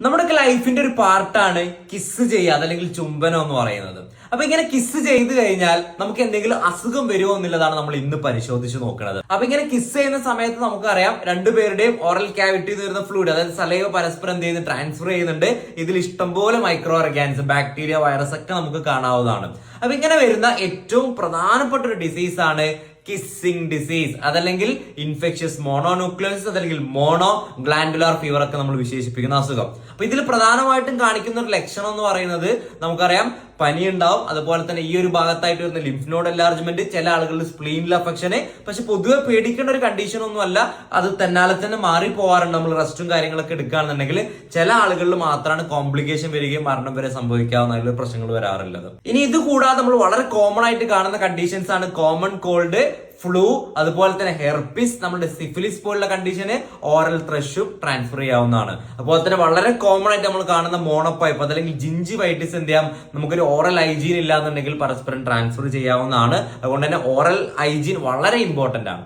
നമ്മുടെയൊക്കെ ലൈഫിന്റെ ഒരു പാർട്ടാണ് കിസ് ചെയ്യുക അതല്ലെങ്കിൽ ചുംബനം എന്ന് പറയുന്നത്. അപ്പൊ ഇങ്ങനെ കിസ് ചെയ്ത് കഴിഞ്ഞാൽ നമുക്ക് എന്തെങ്കിലും അസുഖം വരുമോ എന്നുള്ളതാണ് നമ്മൾ ഇന്ന് പരിശോധിച്ച് നോക്കുന്നത്. അപ്പൊ ഇങ്ങനെ കിസ് ചെയ്യുന്ന സമയത്ത് നമുക്കറിയാം രണ്ടുപേരുടെയും ഓറൽ ക്യാവിറ്റി വരുന്ന ഫ്ലൂയിഡ് അതായത് സലൈവ പരസ്പരം എന്ത് ചെയ്യുന്നു ട്രാൻസ്ഫർ ചെയ്യുന്നുണ്ട്. ഇതിൽ ഇഷ്ടംപോലെ മൈക്രോ ഓർഗാനിസം ബാക്ടീരിയ വൈറസ് ഒക്കെ നമുക്ക് കാണാവുന്നതാണ്. അപ്പൊ ഇങ്ങനെ വരുന്ന ഏറ്റവും പ്രധാനപ്പെട്ട ഒരു ഡിസീസ് ആണ് കിസ്സിംഗ് ഡിസീസ് അതല്ലെങ്കിൽ ഇൻഫെക്ഷ്യസ് മോണോന്യൂക്ലിയോസിസ് അതല്ലെങ്കിൽ മോണോ ഗ്ലാൻഡുലാർ ഫീവർ ഒക്കെ നമ്മൾ വിശേഷിപ്പിക്കുന്ന അസുഖം. അപ്പൊ ഇതിൽ പ്രധാനമായിട്ടും കാണിക്കുന്ന ഒരു ലക്ഷണം എന്ന് പറയുന്നത് നമുക്കറിയാം പനി ഉണ്ടാവും അതുപോലെ തന്നെ ഈ ഒരു ഭാഗത്തായിട്ട് വരുന്ന ലിംഫ് നോഡ് എൻലാർജ്മെന്റ് ചില ആളുകളുടെ സ്പ്ലീനിൽ അഫക്ഷന് പക്ഷെ പൊതുവെ പേടിക്കേണ്ട ഒരു കണ്ടീഷൻ ഒന്നും അല്ല അത് തന്നാലെ തന്നെ മാറി പോവാറുണ്ട് നമ്മൾ റെസ്റ്റും കാര്യങ്ങളൊക്കെ എടുക്കുകയാണെന്നുണ്ടെങ്കിൽ ചില ആളുകളിൽ മാത്രമാണ് കോംപ്ലിക്കേഷൻ വരികയും മരണം വരെ സംഭവിക്കാവുന്ന പ്രശ്നങ്ങൾ വരാറുള്ളത്. ഇനി ഇത് കൂടാതെ നമ്മൾ വളരെ കോമൺ ആയിട്ട് കാണുന്ന കണ്ടീഷൻസ് ആണ് കോമൺ കോൾഡ് ഫ്ലൂ അതുപോലെ തന്നെ ഹെർപ്പിസ് നമ്മുടെ സിഫിലിസ് പോലുള്ള കണ്ടീഷന് ഓറൽ ത്രഷും ട്രാൻസ്ഫർ ചെയ്യാവുന്നതാണ്. അതുപോലെ തന്നെ വളരെ കോമൺ ആയിട്ട് നമ്മൾ കാണുന്ന മോണോപൈപ്പ് അതല്ലെങ്കിൽ ജിഞ്ചി വൈറ്റിസ് എന്ത് ചെയ്യാം? നമുക്കൊരു ഓറൽ ഹൈജീൻ ഇല്ലാന്നുണ്ടെങ്കിൽ പരസ്പരം ട്രാൻസ്ഫർ ചെയ്യാവുന്നതാണ്. അതുകൊണ്ട് തന്നെ ഓറൽ ഹൈജീൻ വളരെ ഇമ്പോർട്ടന്റ് ആണ്.